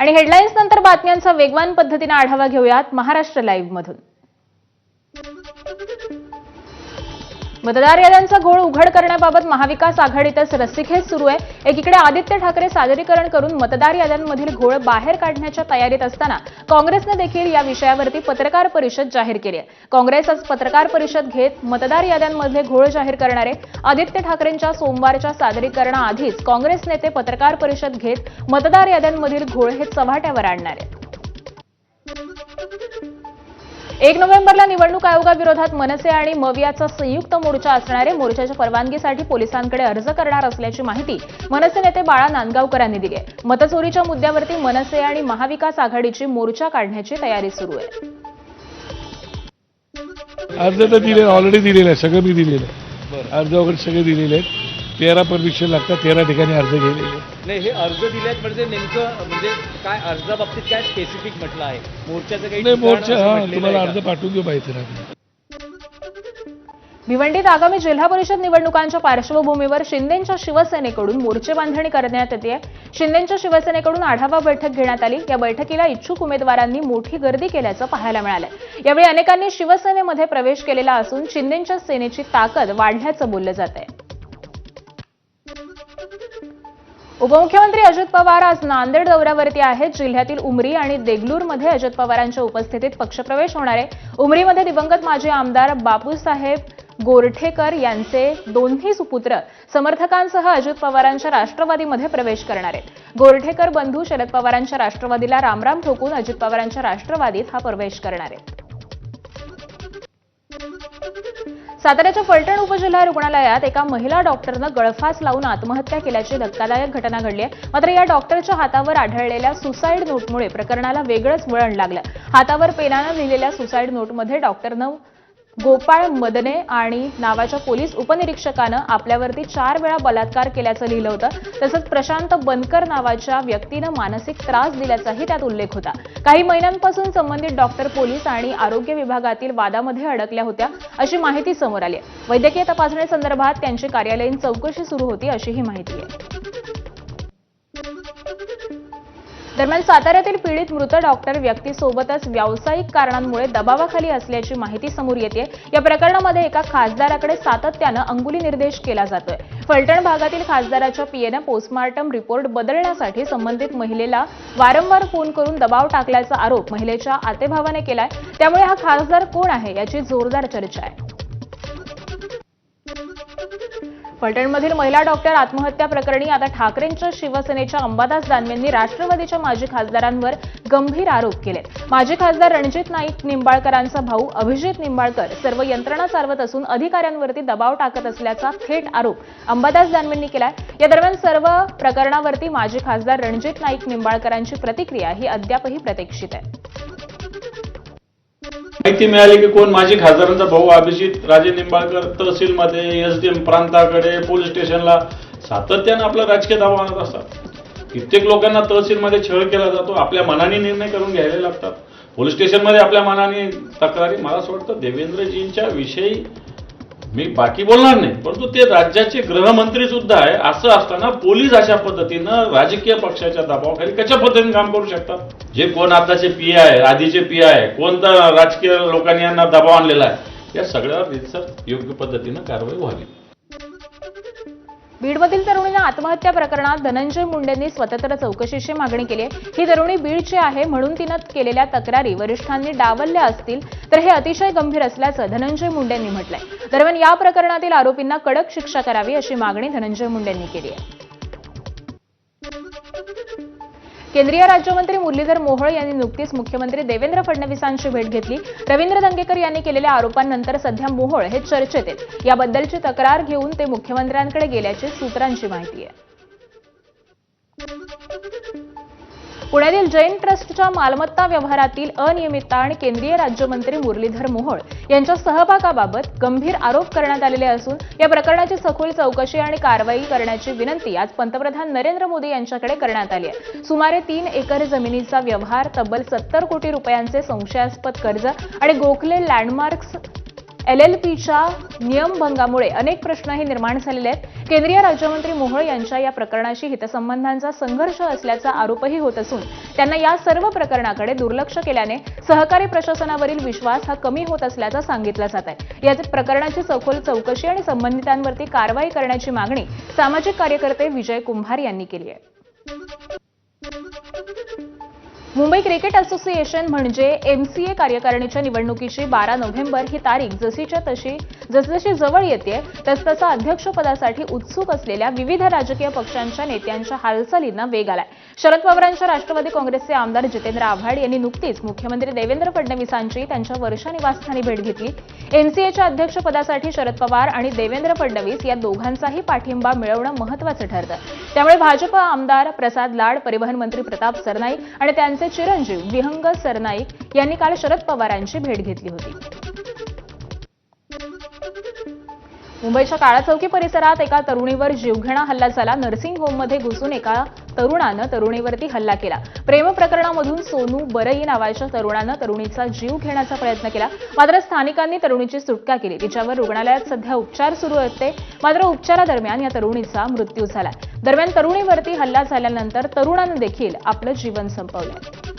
आणि हेडलाईन्स नंतर बातम्यांचा वेगवान पद्धतीने आढावा घेऊयात महाराष्ट्र लाईव्ह मधून मतदार याद्यांचा घोळ उघड करण्याबाबत महाविकास आघाडीतच रस्सीखेच सुरू आहे. एकीकडे आदित्य ठाकरे सादरीकरण करून मतदार याद्यांमधील घोळ बाहेर काढण्याच्या तयारीत असताना काँग्रेसनं देखील या विषयावरती पत्रकार परिषद जाहीर केली आहे. काँग्रेस आज पत्रकार परिषद घेत मतदार याद्यांमधले घोळ जाहीर करणारे आदित्य ठाकरेंच्या सोमवारच्या सादरीकरणाआधीच काँग्रेस नेते पत्रकार परिषद घेत मतदार याद्यांमधील घोळ हे चव्हाट्यावर आणणार आहेत. एक नोव्हेंबरला निवडणूक आयोगाविरोधात मनसे आणि मवियाचा संयुक्त मोर्चा असणार आहे मोर्चाच्या परवानगीसाठी पोलिसांकडे अर्ज करणार असल्याची माहिती मनसे नेते बाळा नांदगावकर यांनी दिली आहे. मतचोरीच्या मुद्द्यावरती मनसे आणि महाविकास आघाडीची मोर्चा काढण्याची तयारी सुरू आहे. अर्ज तर दिले ऑलरेडी दिलेलं आहे सगळं मी दिलेलं आहे अर्ज वगैरे सगळे दिलेले आहेत. तेरा परमिशन लागतात तेरा ठिकाणी अर्ज गेलेले. नाही हे अर्ज दिलेत म्हणजे नेमकं म्हणजे काय अर्जाबाबतीत काय स्पेसिफिक म्हटलं आहे? मोर्चाचं काही नाही मोर्चा हा तुम्हाला अर्ज? पाठवून देऊ पाहिजे ना भिवंडीत आगामी जिल्हा परिषद निवडणुकांच्या पार्श्वभूमीवर शिंदेच्या शिवसेनेकडून मोर्चे बांधणी करण्यात येते. शिंदेच्या शिवसेनेकडून आढावा बैठक घेण्यात आली. या बैठकीला इच्छुक उमेदवारांनी मोठी गर्दी केल्याचं पाहायला मिळालंय. यावेळी अनेकांनी शिवसेनेमध्ये प्रवेश केलेला असून शिंदेच्या सेनेची ताकद वाढल्याचं बोललं जात आहे उपमुख्यमंत्री अजित पवार आज नांदेड दौऱ्यावरती आहेत. जिल्ह्यातील उमरी आणि देगलूरमध्ये अजित पवारांच्या उपस्थितीत पक्षप्रवेश होणार आहे. उमरीमध्ये दिवंगत माजी आमदार बापूसाहेब गोरठेकर यांचे दोन्ही सुपुत्र समर्थकांसह अजित पवारांच्या राष्ट्रवादीमध्ये प्रवेश करणार आहेत. गोरठेकर बंधू शरद पवारांच्या राष्ट्रवादीला रामराम ठोकून अजित पवारांच्या राष्ट्रवादीत हा प्रवेश करणार आहेत. साताऱ्याच्या फलटण उपजिल्हा रुग्णालयात एका महिला डॉक्टरनं गळफास लावून आत्महत्या केल्याची धक्कादायक घटना घडली आहे. मात्र या डॉक्टरच्या हातावर आढळलेल्या सुसाईड नोटमुळे प्रकरणाला वेगळंच वळण लागलं. हातावर पेनानं लिहिलेल्या सुसाईड नोटमध्ये डॉक्टरनं गोपाळ मदने आणि नावाच्या पोलीस उपनिरीक्षकानं आपल्यावरती चार वेळा बलात्कार केल्याचं लिहिलं होतं. तसंच प्रशांत बनकर नावाच्या व्यक्तीनं मानसिक त्रास दिल्याचाही त्यात उल्लेख होता. काही महिन्यांपासून संबंधित डॉक्टर पोलीस आणि आरोग्य विभागातील वादामध्ये अडकल्या होत्या अशी माहिती समोर आली आहे. वैद्यकीय तपासणीसंदर्भात त्यांची कार्यालयीन चौकशी सुरू होती अशीही माहिती आहे. दरम्यान साताऱ्यातील पीडित मृत डॉक्टर व्यक्तीसोबतच व्यावसायिक कारणांमुळे दबावाखाली असल्याची माहिती समोर येते या प्रकरणामध्ये एका खासदाराकडे सातत्यानं अंगुली निर्देश केला जातोय. फलटण भागातील खासदाराच्या पीएनं पोस्टमार्टम रिपोर्ट बदलण्यासाठी संबंधित महिलेला वारंवार फोन करून दबाव टाकल्याचा आरोप महिलेच्या आतेभावाने केलाय. त्यामुळे हा खासदार कोण आहे याची जोरदार चर्चा आहे. फलटणमधील महिला डॉक्टर आत्महत्या प्रकरणी आता ठाकरेंच्या शिवसेनेच्या अंबादास दानवेंनी राष्ट्रवादीच्या माजी खासदारांवर गंभीर आरोप केले माजी खासदार रणजित नाईक निंबाळकरांचा भाऊ अभिजित निंबाळकर सर्व यंत्रणा चालवत असून अधिकाऱ्यांवरती दबाव टाकत असल्याचा थेट आरोप अंबादास दानवेंनी केलाय. या दरम्यान सर्व प्रकरणावरती माजी खासदार रणजित नाईक निंबाळकरांची प्रतिक्रिया ही अद्यापही प्रतीक्षित आहे. माहिती मिळाली की कोण? माजी खासदारांचा भाऊ अभिजित राजे निंबाळकर तहसीलमध्ये एस डी एम प्रांताकडे पोलीस स्टेशनला सातत्यानं आपला राजकीय दावा आणत असतात. कित्येक लोकांना तहसीलमध्ये छळ केला जातो आपल्या मनाने निर्णय करून घ्यायला लागतात. पोलीस स्टेशनमध्ये आपल्या मनाने तक्रारी. मला असं वाटतं देवेंद्रजींच्या विषयी मी बाकी बोलणार नाही परंतु ते राज्याचे गृहमंत्री सुद्धा आहे असं असताना पोलीस अशा पद्धतीनं राजकीय पक्षाच्या दबावाखाली कशा पद्धतीने काम करू शकतात? जे कोण आताचे पी आहे आधीचे पी आहे कोणता राजकीय लोकांनी यांना दबाव आणलेला आहे या सगळ्यावर रितसर योग्य पद्धतीनं कारवाई व्हावी. बीडमधील तरुणीनं आत्महत्या प्रकरणात धनंजय मुंडेंनी स्वतंत्र चौकशीची मागणी केली आहे. ही तरुणी बीडची आहे म्हणून तिनं केलेल्या तक्रारी वरिष्ठांनी डावलल्या असतील तर हे अतिशय गंभीर असल्याचं धनंजय मुंडेंनी म्हटलंय. दरम्यान या प्रकरणातील आरोपींना कडक शिक्षा करावी अशी मागणी धनंजय मुंडेंनी केली आहे. केंद्रीय राज्यमंत्री मुरलीधर मोहोळ यांनी नुकतीच मुख्यमंत्री देवेंद्र फडणवीसांची भेट घेतली. रवींद्र दंगेकर यांनी केलेल्या आरोपांनंतर सध्या मोहोळ हे चर्चेत आहेत. याबद्दलची तक्रार घेऊन ते मुख्यमंत्र्यांकडे गेल्याची सूत्रांची माहिती आहे. पुण्यातील जैन ट्रस्टच्या मालमत्ता व्यवहारातील अनियमितता आणि केंद्रीय राज्यमंत्री मुरलीधर मोहोळ यांच्या सहभागाबाबत गंभीर आरोप करण्यात आलेले असून या प्रकरणाची सखोल चौकशी आणि कारवाई करण्याची विनंती आज पंतप्रधान नरेंद्र मोदी यांच्याकडे करण्यात आली आहे. सुमारे तीन एकर जमिनीचा व्यवहार तब्बल सत्तर कोटी रुपयांचे संशयास्पद कर्ज आणि गोखले लँडमार्क्स एल एल पीच्या नियमभंगामुळे अनेक प्रश्नही निर्माण झालेले आहेत. केंद्रीय राज्यमंत्री मोहोळ यांच्या या प्रकरणाशी हितसंबंधांचा संघर्ष असल्याचा आरोपही होत असून त्यांना या सर्व प्रकरणाकडे दुर्लक्ष केल्याने सहकारी प्रशासनावरील विश्वास हा कमी होत असल्याचा सांगितला जात आहे. या प्रकरणाची सखोल चौकशी आणि संबंधितांवरती कारवाई करण्याची मागणी सामाजिक कार्यकर्ते विजय कुंभार यांनी केली आहे. मुंबई क्रिकेट असोसिएशन म्हणजे एमसीए कार्यकारिणीच्या निवडणुकीची बारा नोव्हेंबर ही तारीख जशीच्या तशी जसजशी जवळ येते तसतसा अध्यक्षपदासाठी उत्सुक असलेल्या विविध राजकीय पक्षांच्या नेत्यांच्या हालचालींना वेग आलाय. शरद पवारांच्या राष्ट्रवादी काँग्रेसचे आमदार जितेंद्र आव्हाड यांनी नुकतीच मुख्यमंत्री देवेंद्र फडणवीसांची त्यांच्या वर्षा निवासस्थानी भेट घेतली. एनसीएच्या अध्यक्षपदासाठी शरद पवार आणि देवेंद्र फडणवीस या दोघांचाही पाठिंबा मिळवणं महत्वाचं ठरतं. त्यामुळे भाजप आमदार प्रसाद लाड परिवहन मंत्री प्रताप सरनाईक आणि त्यांचे चिरंजीव विहंग सरनाईक यांनी काल शरद पवारांची भेट घेतली होती. मुंबईच्या काळाचौकी परिसरात एका तरुणीवर जीवघेणा हल्ला झाला. नर्सिंग होममध्ये घुसून एका तरुणानं तरुणीवरती हल्ला केला. प्रेम प्रकरणामधून सोनू बरई नावाच्या तरुणानं तरुणीचा जीव घेण्याचा प्रयत्न केला. मात्र स्थानिकांनी तरुणीची सुटका केली. तिच्यावर रुग्णालयात सध्या उपचार सुरू होते मात्र उपचारादरम्यान या तरुणीचा मृत्यू झाला. दरम्यान तरुणीवरती हल्ला झाल्यानंतर तरुणानं देखील आपलं जीवन संपवलं.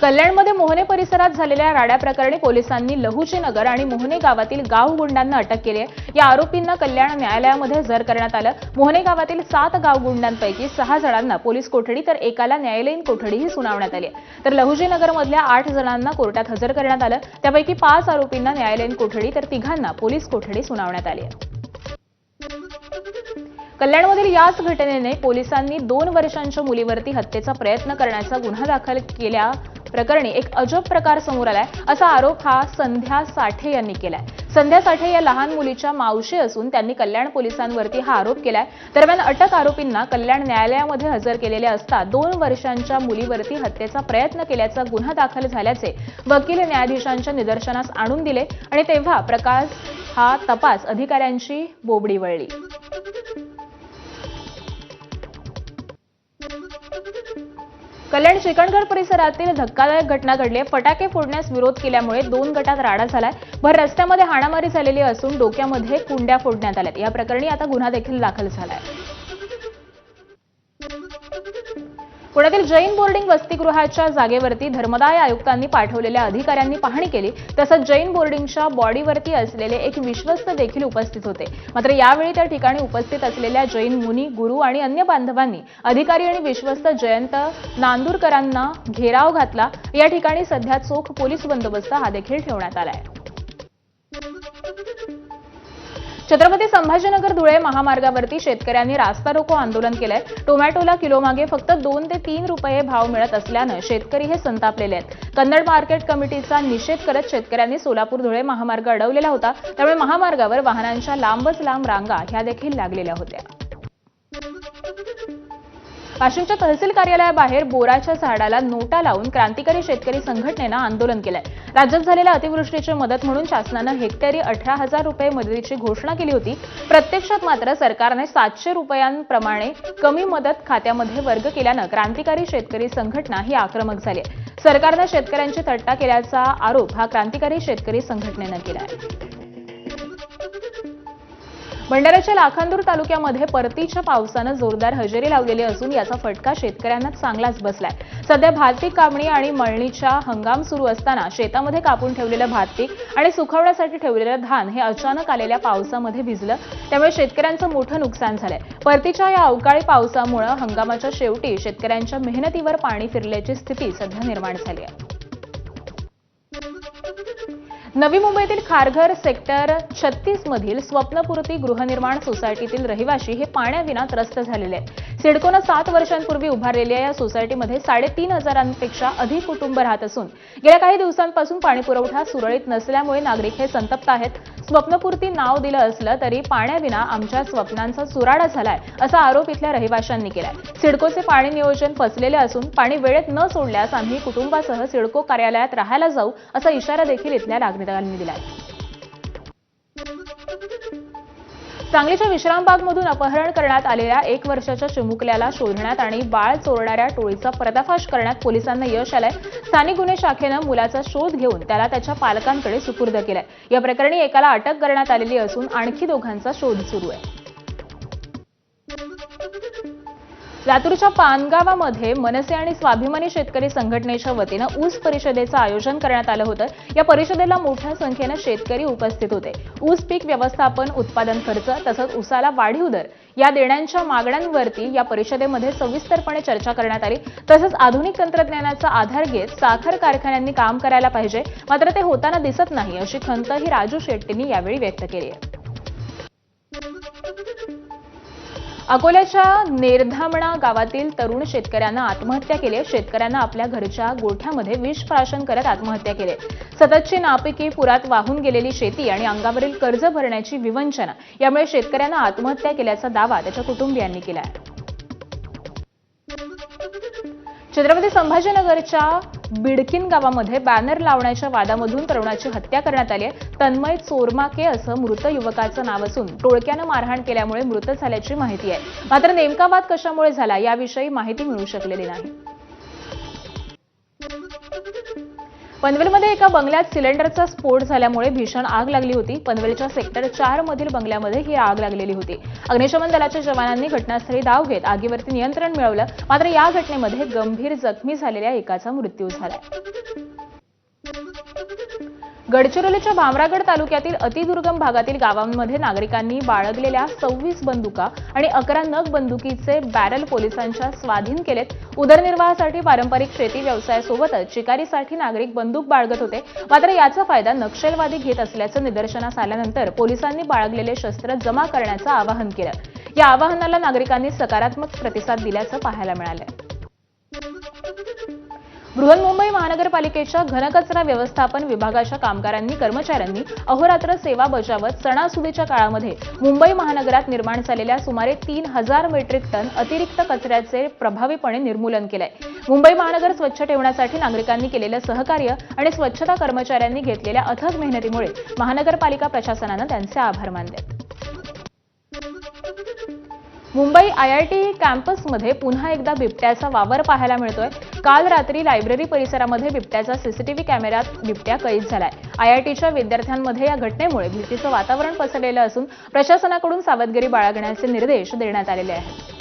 कल्याणमध्ये मोहने परिसरात झालेल्या राड्या प्रकरणी पोलिसांनी लहुची नगर आणि मोहने गावातील गाव गुंडांना अटक केली आहे. या आरोपींना कल्याण न्यायालयामध्ये हजर करण्यात आलं मोहने गावातील सात गाव गुंडांपैकी सहा जणांना पोलीस कोठडी तर एकाला न्यायालयीन कोठडीही सुनावण्यात आली तर लहुजी नगरमधल्या आठ जणांना कोर्टात हजर करण्यात आलं. त्यापैकी पाच आरोपींना न्यायालयीन कोठडी तर तिघांना पोलीस कोठडी सुनावण्यात आली आहे. कल्याणमधील याच घटनेने पोलिसांनी दोन वर्षांच्या मुलीवरती हत्येचा प्रयत्न करण्याचा गुन्हा दाखल केल्या प्रकरणी एक अजब प्रकार समोर आलाय. असा आरोप हा संध्या साठे यांनी केलाय. संध्या साठे या लहान मुलीच्या मावशी असून त्यांनी कल्याण पोलिसांवरती हा आरोप केलाय. दरम्यान अटक आरोपींना कल्याण न्यायालयामध्ये हजर केलेले असता दोन वर्षांच्या मुलीवरती हत्येचा प्रयत्न केल्याचा गुन्हा दाखल झाल्याचे वकील न्यायाधीशांच्या निदर्शनास आणून दिले आणि तेव्हा प्रकाश हा तपास अधिकाऱ्यांची बोबडी वळली. कल्याण चिकणगड परिसरातील धक्कादायक घटना घडली फटाके फोडण्यास विरोध केल्यामुळे दोन गटात राडा झालाय. भर रस्त्यामध्ये हाणामारी झालेली असून डोक्यामध्ये कुंड्या फोडण्यात आल्यात. या प्रकरणी आता गुन्हा देखील दाखल झालाय. पुण्यातील जैन बोर्डिंग वसतिगृहाच्या जागेवरती धर्मदाय आयुक्तांनी पाठवलेल्या अधिकाऱ्यांनी पाहणी केली. तसंच जैन बोर्डिंगच्या बॉडीवरती असलेले एक विश्वस्त देखील उपस्थित होते. मात्र यावेळी त्या ठिकाणी उपस्थित असलेल्या जैन मुनी गुरु आणि अन्य बांधवांनी अधिकारी आणि विश्वस्त जयंत नांदूरकरांना घेराव घातला. या ठिकाणी सध्या चोख पोलीस बंदोबस्त हा देखील ठेवण्यात आलाय. छत्रपती संभाजीनगर धुळे महामार्गावरती शेतकऱ्यांनी रास्ता रोको आंदोलन केलंय. टोमॅटोला किलोमागे फक्त दोन ते तीन रुपये भाव मिळत असल्यानं शेतकरी हे संतापलेले आहेत. कन्नड मार्केट कमिटीचा निषेध करत शेतकऱ्यांनी सोलापूर धुळे महामार्ग अडवलेला होता. त्यामुळे महामार्गावर वाहनांच्या लांबच लांब रांगा ह्या देखील लागलेल्या होत्या. वाशिमच्या तहसील कार्यालयाबाहेर बोराच्या झाडाला नोटा लावून क्रांतिकारी शेतकरी संघटनेनं आंदोलन केलंय. राज्यात झालेल्या अतिवृष्टीची मदत म्हणून शासनानं हेक्टरी अठरा हजार रुपये मदतीची घोषणा केली होती. प्रत्यक्षात मात्र सरकारने सातशे रुपयांप्रमाणे कमी मदत खात्यामध्ये वर्ग केल्यानं क्रांतिकारी शेतकरी संघटना ही आक्रमक झाली आहे. सरकारनं शेतकऱ्यांची थट्टा केल्याचा आरोप हा क्रांतिकारी शेतकरी संघटनेनं केला आहे. भंडाऱ्याच्या लाखांदूर तालुक्यामध्ये परतीच्या पावसानं जोरदार हजेरी लावलेली असून याचा फटका शेतकऱ्यांना चांगलाच बसलाय. सध्या भात पीक कापणी आणि मळणीच्या हंगाम सुरू असताना शेतामध्ये कापून ठेवलेलं भात पीक आणि सुकवण्यासाठी ठेवलेलं धान हे अचानक आलेल्या पावसामध्ये भिजलं त्यामुळे शेतकऱ्यांचं मोठं नुकसान झालंय. परतीच्या या अवकाळी पावसामुळे हंगामाच्या शेवटी शेतकऱ्यांच्या मेहनतीवर पाणी फिरल्याची स्थिती सध्या निर्माण झाली आहे. नवी मुंबईतील खारघर सेक्टर छत्तीसमधील स्वप्नपूर्ती गृहनिर्माण सोसायटीतील रहिवाशी हे पाण्याविना त्रस्त झालेले आहेत. सिडकोनं सात वर्षांपूर्वी उभारलेल्या या सोसायटीमध्ये साडेतीन हजारांपेक्षा अधिक कुटुंब राहत असून गेल्या काही दिवसांपासून पाणीपुरवठा सुरळीत नसल्यामुळे नागरिक हे संतप्त आहेत. स्वप्नपूर्ती नाव दिलं असलं तरी पाण्याविना आमच्या स्वप्नांचा चुराडा झालाय असा आरोप इथल्या रहिवाशांनी केलाय. सिडकोचे पाणी नियोजन फसलेले असून पाणी वेळेत न सोडल्यास आम्ही कुटुंबासह सिडको कार्यालयात राहायला जाऊ असा इशारा देखील इथल्या नागरिकांनी दिलाय. सांगलीच्या विश्रामबागमधून अपहरण करण्यात आलेल्या एक वर्षाच्या चिमुकल्याला शोधण्यात आणि बाळ चोरणाऱ्या टोळीचा पर्दाफाश करण्यात पोलिसांना यश आलंय. स्थानिक गुन्हे शाखेनं मुलाचा शोध घेऊन त्याला त्याच्या पालकांकडे सुपूर्द केलाय. या प्रकरणी एकाला अटक करण्यात आलेली असून आणखी दोघांचा शोध सुरू आहे. लातूरच्या पानगावामध्ये मनसे आणि स्वाभिमानी शेतकरी संघटनेच्या वतीनं ऊस परिषदेचं आयोजन करण्यात आलं होतं. या परिषदेला मोठ्या संख्येनं शेतकरी उपस्थित होते. ऊस पीक व्यवस्थापन उत्पादन खर्च तसंच ऊसाला वाढीव दर या देण्यांच्या मागण्यांवरती या परिषदेमध्ये सविस्तरपणे चर्चा करण्यात आली. तसंच आधुनिक तंत्रज्ञानाचा आधार घेत साखर कारखान्यांनी काम करायला पाहिजे. मात्र ते होताना दिसत नाही अशी खंतही राजू शेट्टींनी यावेळी व्यक्त केली आहे. अकोल्याच्या नेरधामणा गावातील तरुण शेतकऱ्यांना आत्महत्या केली शेतकऱ्यांना आपल्या घरच्या गोठ्यामध्ये विष प्राशन करत आत्महत्या केली सततची नापिकी पुरात वाहून गेलेली शेती आणि अंगावरील कर्ज भरण्याची विवंचना यामुळे शेतकऱ्यांना आत्महत्या केल्याचा दावा त्याच्या कुटुंबियांनी केला आहे. छत्रपती संभाजीनगरच्या बिडकिन गावामध्ये बॅनर लावण्याच्या वादामधून तरुणाची हत्या करण्यात आली आहे. तन्मय चोरमाके असं मृत युवकाचं नाव असून टोळक्यानं मारहाण केल्यामुळे मृत झाल्याची माहिती आहे. मात्र नेमका वाद कशामुळे झाला याविषयी माहिती मिळू शकलेली नाही. पनवेलमध्ये एका बंगल्यात सिलेंडरचा स्फोट झाल्यामुळे भीषण आग लागली होती. पनवेलच्या सेक्टर चार मधील बंगल्यामध्ये ही आग लागलेली होती. अग्निशमन दलाच्या जवानांनी घटनास्थळी धाव घेत आगीवरती नियंत्रण मिळवलं. मात्र या घटनेमध्ये गंभीर जखमी झालेल्या एकाचा मृत्यू झाला गडचिरोलीच्या भामरागड तालुक्यातील अतिदुर्गम भागातील गावांमध्ये नागरिकांनी बाळगलेल्या सव्वीस बंदुका आणि अकरा नग बंदुकीचे बॅरल पोलिसांच्या स्वाधीन केलेत. उदरनिर्वाहासाठी पारंपरिक शेती व्यवसायासोबतच शिकारीसाठी नागरिक बंदूक बाळगत होते. मात्र याचा फायदा नक्षलवादी घेत असल्याचं निदर्शनास आल्यानंतर पोलिसांनी बाळगलेले शस्त्र जमा करण्याचं आवाहन केलं. या आवाहनाला नागरिकांनी सकारात्मक प्रतिसाद दिल्याचं पाहायला मिळालंय. बृहन्मुंबई महानगरपालिकेच्या घनकचरा व्यवस्थापन विभागाच्या कामगारांनी कर्मचाऱ्यांनी अहोरात्र सेवा बजावत सणासुदीच्या काळामध्ये मुंबई महानगरात निर्माण झालेल्या सुमारे तीन हजार मेट्रिक टन अतिरिक्त कचऱ्याचे प्रभावीपणे निर्मूलन केलंय. मुंबई महानगर स्वच्छ ठेवण्यासाठी नागरिकांनी केलेलं सहकार्य आणि स्वच्छता कर्मचाऱ्यांनी घेतलेल्या अथक मेहनतीमुळे महानगरपालिका प्रशासनानं त्यांचे आभार मानले. मुंबई आयआयटी कॅम्पसमध्ये पुन्हा एकदा बिबट्याचा वावर पाहायला मिळतोय. काल रात्री लायब्ररी परिसरामध्ये बिबट्याचा सीसीटीव्ही कॅमेऱ्यात बिबट्या कैद झालाय. आयआयटीच्या विद्यार्थ्यांमध्ये या घटनेमुळे भीतीचं वातावरण पसरलेलं असून प्रशासनाकडून सावधगिरी बाळगण्याचे निर्देश देण्यात आलेले आहेत.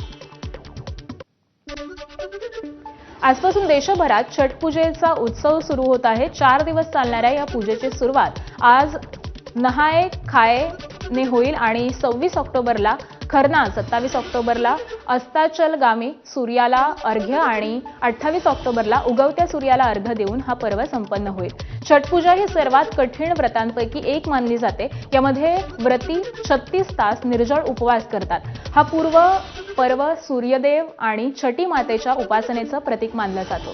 आजपासून देशभरात छठ पूजेचा उत्सव सुरू होत आहे. चार दिवस चालणाऱ्या या पूजेची सुरुवात आज नहाय खाय ने होईल आणि सव्वीस ऑक्टोबरला खरना सत्तावीस ऑक्टोबरला अस्ताचलगामी सूर्याला अर्घ्य आणि अठ्ठावीस ऑक्टोबरला उगवत्या सूर्याला अर्घ्य देऊन हा पर्व संपन्न होईल. छठपूजा ही सर्वात कठीण व्रतांपैकी एक मानली जाते. यामध्ये व्रती छत्तीस तास निर्जळ उपवास करतात. हा पूर्व पर्व सूर्यदेव आणि छठी मातेच्या उपासनेचं प्रतीक मानला जातो.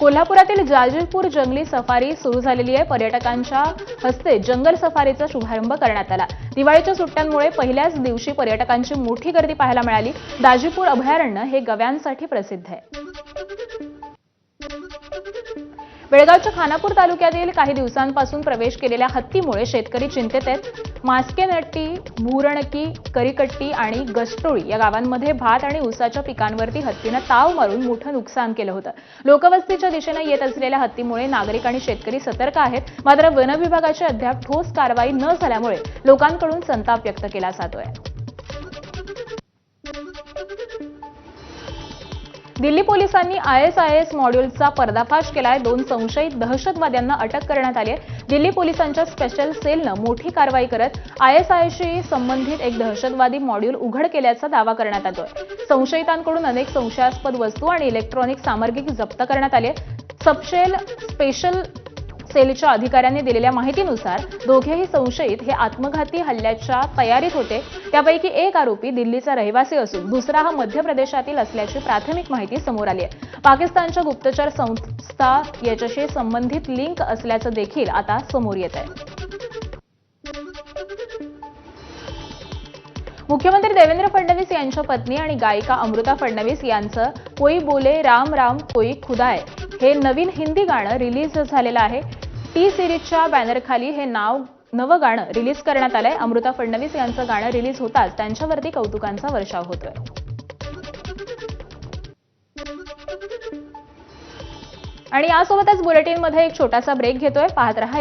कोल्हापुरातील जाजीपूर जंगली सफारी सुरू झालेली आहे. पर्यटकांच्या हस्ते जंगल सफारीचा शुभारंभ करण्यात आला. दिवाळीच्या सुट्ट्यांमुळे पहिल्याच दिवशी पर्यटकांची मोठी गर्दी पाहायला मिळाली. दाजीपूर अभयारण्य हे गव्यांसाठी प्रसिद्ध आहे. बेळगावच्या खानापूर तालुक्यातील काही दिवसांपासून प्रवेश केलेल्या हत्तीमुळे शेतकरी चिंतेत आहेत. मास्केनट्टी मुरणकी करीकट्टी आणि गस्टोळी या गावांमध्ये भात आणि ऊसाच्या पिकांवरती हत्तीनं ताव मारून मोठं नुकसान केलं होतं. लोकवस्तीच्या दिशेनं येत असलेल्या हत्तीमुळे नागरिक आणि शेतकरी सतर्क आहेत. मात्र वन विभागाची अद्याप ठोस कारवाई न झाल्यामुळे लोकांकडून संताप व्यक्त केला जातोय. दिल्ली पोलिसांनी आय एस आय एस मॉड्यूलचा पर्दाफाश केलाय. दोन संशयित दहशतवाद्यांना अटक करण्यात आली आहे. दिल्ली पोलिसांच्या स्पेशल सेलनं मोठी कारवाई करत आय एस आय संबंधित एक दहशतवादी मॉड्यूल उघड केल्याचा दावा करण्यात येतोय संशयितांकडून अनेक संशयास्पद वस्तू आणि इलेक्ट्रॉनिक सामग्री जप्त करण्यात आली आहे. सबशेल स्पेशल सेलच्या अधिकाऱ्यांनी दिलेल्या माहितीनुसार दोघेही संशयित हे आत्मघाती हल्ल्याच्या तयारीत होते. त्यापैकी एक आरोपी दिल्लीचा रहिवासी असून दुसरा हा मध्य प्रदेशातील असल्याची प्राथमिक माहिती समोर आली आहे. पाकिस्तानच्या गुप्तचर संस्था याच्याशी संबंधित लिंक असल्याचं देखील आता समोर येत आहे. मुख्यमंत्री देवेंद्र फडणवीस यांच्या पत्नी आणि गायिका अमृता फडणवीस यांचं कोई बोले राम राम कोई खुदाय हे नवीन हिंदी गाणं रिलीज झालेलं आहे. टी सिरीजच्या बॅनरखाली हे नाव नवं गाणं रिलीज करण्यात आलंय. अमृता फडणवीस यांचं गाणं रिलीज होताच त्यांच्यावरती कौतुकांचा वर्षाव होतोय. आणि यासोबतच बुलेटिनमध्ये एक छोटासा ब्रेक घेतोय. पाहत रहा